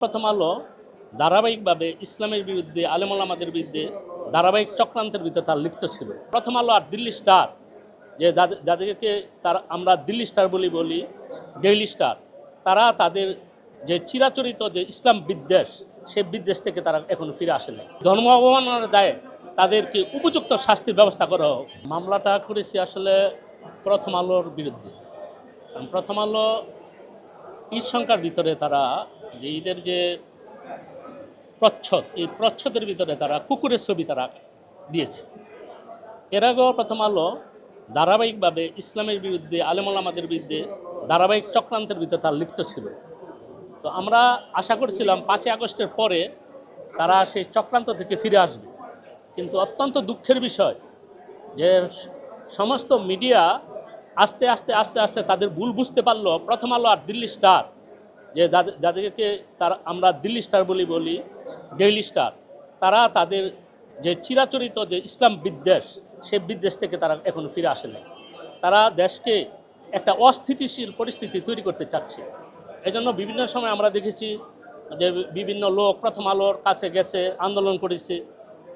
প্রথম আলো ধারাবাহিকভাবে ইসলামের বিরুদ্ধে আলেমালামাদের বিরুদ্ধে ধারাবাহিক চক্রান্তের ভিতরে তার লিপ্ত ছিল। প্রথম আলো আর দিল্লি স্টার, যে যাদেরকে তার, আমরা দিল্লি স্টার বলি বলি ডেইলি স্টার, তারা তাদের যে চিরাচরিত যে ইসলাম বিদ্বেষ, সেই বিদ্বেষ থেকে তারা এখন ফিরে আসেনি ধর্ম অবমাননার দায়ে তাদেরকে উপযুক্ত শাস্তির ব্যবস্থা করা হোক। মামলাটা করেছি আসলে প্রথম আলোর বিরুদ্ধে। কারণ প্রথম আলো ঈদ সংখ্যার ভিতরে তারা যে ঈদের যে প্রচ্ছদ, এই প্রচ্ছদের ভিতরে তারা কুকুরের ছবি তারা দিয়েছে। এর আগেও প্রথম আলো ধারাবাহিকভাবে ইসলামের বিরুদ্ধে আলেমালামাদের বিরুদ্ধে ধারাবাহিক চক্রান্তের ভিতরে তার লিপ্ত ছিল। তো আমরা আশা করছিলাম পাঁচই আগস্টের পরে তারা সেই চক্রান্ত থেকে ফিরে আসবে। কিন্তু অত্যন্ত দুঃখের বিষয় যে সমস্ত মিডিয়া আস্তে আস্তে আস্তে আস্তে তাদের ভুল বুঝতে পারল। প্রথম আলো আর দিল্লি স্টার যে যাদের- যাদেরকে তারা, আমরা দিল্লি স্টার বলি বলি, ডেইলি স্টার, তারা তাদের যে চিরাচরিত যে ইসলাম বিদ্বেষ, সে বিদ্বেষ থেকে তারা এখনও ফিরে আসেনি। তারা দেশকে একটা অস্থিতিশীল পরিস্থিতি তৈরি করতে চাচ্ছে। এজন্য বিভিন্ন সময় আমরা দেখেছি যে বিভিন্ন লোক প্রথম আলোর কাছে গেছে, আন্দোলন করেছে।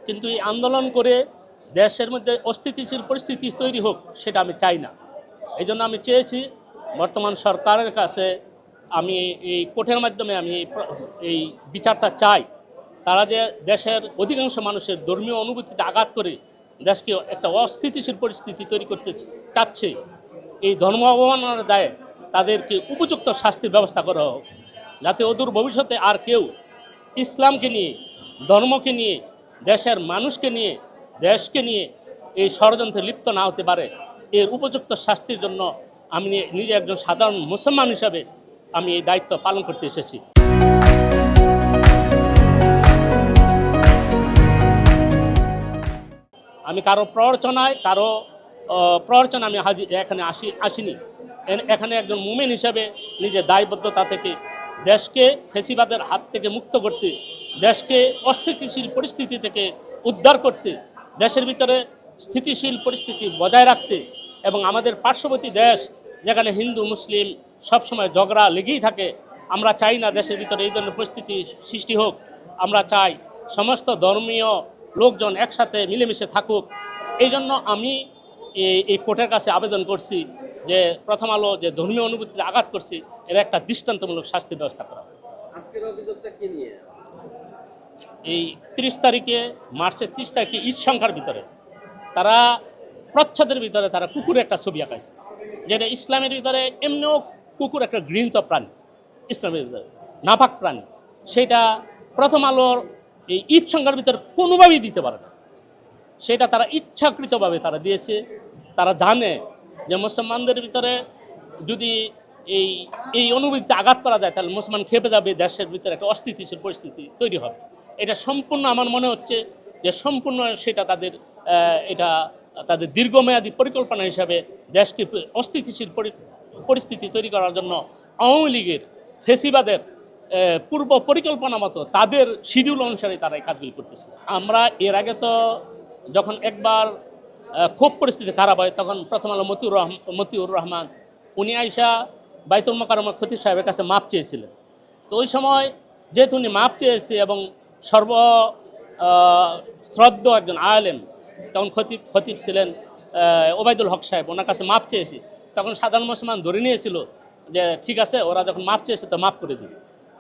কিন্তু এই আন্দোলন করে দেশের মধ্যে অস্থিতিশীল পরিস্থিতি তৈরি হোক, সেটা আমি চাই না। এই আমি চেয়েছি বর্তমান সরকারের কাছে আমি এই কোর্টের মাধ্যমে আমি এই বিচারটা চাই। তারা যে দেশের অধিকাংশ মানুষের ধর্মীয় অনুভূতিতে আঘাত করে দেশকে একটা অস্থিতিশীল পরিস্থিতি তৈরি করতে চাচ্ছে, এই ধর্ম অবমাননার দায়ে তাদেরকে উপযুক্ত শাস্তির ব্যবস্থা করা হোক। যাতে অদূর ভবিষ্যতে আর কেউ ইসলামকে নিয়ে, ধর্মকে নিয়ে, দেশের মানুষকে নিয়ে, দেশকে নিয়ে এই ষড়যন্ত্রে লিপ্ত না হতে পারে। এর উপযুক্ত শাস্তির জন্য আমি নিজে একজন সাধারণ মুসলমান হিসাবে আমি এই দায়িত্ব পালন করতে এসেছি। আমি কারও প্ররোচনায়, কারও প্ররোচনা আমি এখানে আসি, আসিনি। এখানে একজন মুমেন হিসাবে নিজের দায়বদ্ধতা থেকে দেশকে, ফেসিবাদের হাত থেকে মুক্ত করতে, দেশকে অস্থিতিশীল পরিস্থিতি থেকে উদ্ধার করতে, দেশের ভিতরে স্থিতিশীল পরিস্থিতি বজায় রাখতে এবং আমাদের পার্শ্ববর্তী দেশ যেখানে হিন্দু মুসলিম সবসময় ঝগড়া লেগেই থাকে। আমরা চাই না দেশের ভিতরে এই ধরনের পরিস্থিতি সৃষ্টি হোক। আমরা চাই সমস্ত ধর্মীয় লোকজন একসাথে মিলেমিশে থাকুক। এই জন্য আমি এই এই কোর্টের কাছে আবেদন করছি যে প্রথম আলো যে ধর্মীয় অনুভূতিতে আঘাত করছি এর একটা দৃষ্টান্তমূলক শাস্তির ব্যবস্থা করা এই তিরিশ তারিখে মার্চের ত্রিশ তারিখে ঈদ সংখ্যার ভিতরে তারা প্রচ্ছদের ভিতরে তারা কুকুরের একটা ছবি আঁকাইছে। যেটা ইসলামের ভিতরে এমনিও কুকুর একটা গৃহীত প্রাণী, ইসলামের ভিতরে নাপাক প্রাণী, সেটা প্রথম আলোর এই ঈদ সংখ্যার ভিতরে কোনোভাবেই দিতে পারে না। সেটা তারা ইচ্ছাকৃতভাবে তারা দিয়েছে। তারা জানে যে মুসলমানদের ভিতরে যদি এই এই অনুভূতিতে আঘাত করা যায়, তাহলে মুসলমান খেপে যাবে, দেশের ভিতরে একটা অস্থিতিশীল পরিস্থিতি তৈরি হবে। এটা সম্পূর্ণ আমার মনে হচ্ছে যে সম্পূর্ণ সেটা তাদের এটা তাদের দীর্ঘমেয়াদী পরিকল্পনা হিসাবে দেশকে অস্থিতিশীল পরি- পরিস্থিতি তৈরি করার জন্য আওয়ামী লীগের ফেসিবাদের পূর্ব পরিকল্পনা মতো তাদের শিডিউল অনুসারে তারা এই কাজগুলি করতেছে। আমরা এর আগে তো যখন একবার খুব পরিস্থিতি খারাপ হয়, তখন প্রথম আলো মতিউর রহমান মতিউর রহমান, উনি আইসা বাইতুল মোকারমা খতিব সাহেবের কাছে মাপ চেয়েছিলেন। তো ওই সময় যেহেতু উনি মাপ চেয়েছে এবং সর্ব শ্রদ্ধ একজন আলেম তখন খতিব খতিব ছিলেন ওবায়দুল হক সাহেব, ওনার কাছে মাপ চেয়েছি। তখন সাধারণ মুসলমান ধরে নিয়েছিল যে, ঠিক আছে, ওরা যখন মাপ চেয়েছে তো মাপ করে দিন।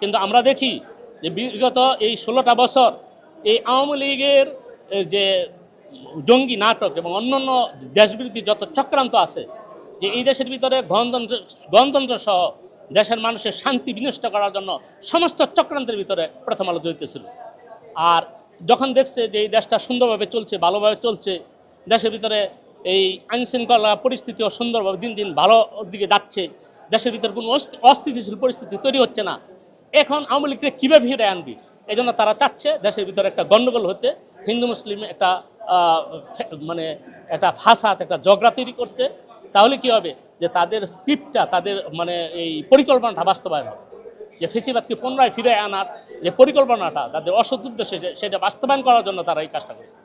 কিন্তু আমরা দেখি যে, বিগত এই ষোলোটা বছর এই আওয়ামী লীগের যে জঙ্গি নাটক এবং অন্যান্য দেশবিরোধী যত চক্রান্ত আছে, যে এই দেশের ভিতরে গণতন্ত্র গণতন্ত্র সহ দেশের মানুষের শান্তি বিনষ্ট করার জন্য সমস্ত চক্রান্তের ভিতরে প্রথম আলো জড়িত ছিল আর যখন দেখছে যে এই দেশটা সুন্দরভাবে চলছে, ভালোভাবে চলছে, দেশের ভিতরে এই আইনশৃঙ্খলা পরিস্থিতিও সুন্দরভাবে দিন দিন ভালো দিকে যাচ্ছে, দেশের ভিতরে কোনো অস্থি- অস্থিতিশীল পরিস্থিতি তৈরি হচ্ছে না। এখন আওয়ামী লীগকে কীভাবে ফিরে আনবি? এই জন্য তারা চাচ্ছে দেশের ভিতরে একটা গণ্ডগোল হতে, হিন্দু মুসলিম একটা মানে একটা ফাসাদ, একটা জগড়া তৈরি করতে, তাহলে কি হবে? যে তাদের স্ক্রিপ্টটা তাদের মানে এই পরিকল্পনাটা বাস্তবায়ন হবে। যে ফেসিবাদকে পুনরায় ফিরে আনার যে পরিকল্পনাটা, তাদের অসৎ উদ্দেশ্যে সেটা বাস্তবায়ন করার জন্য তারা এই কাজটা করেছে।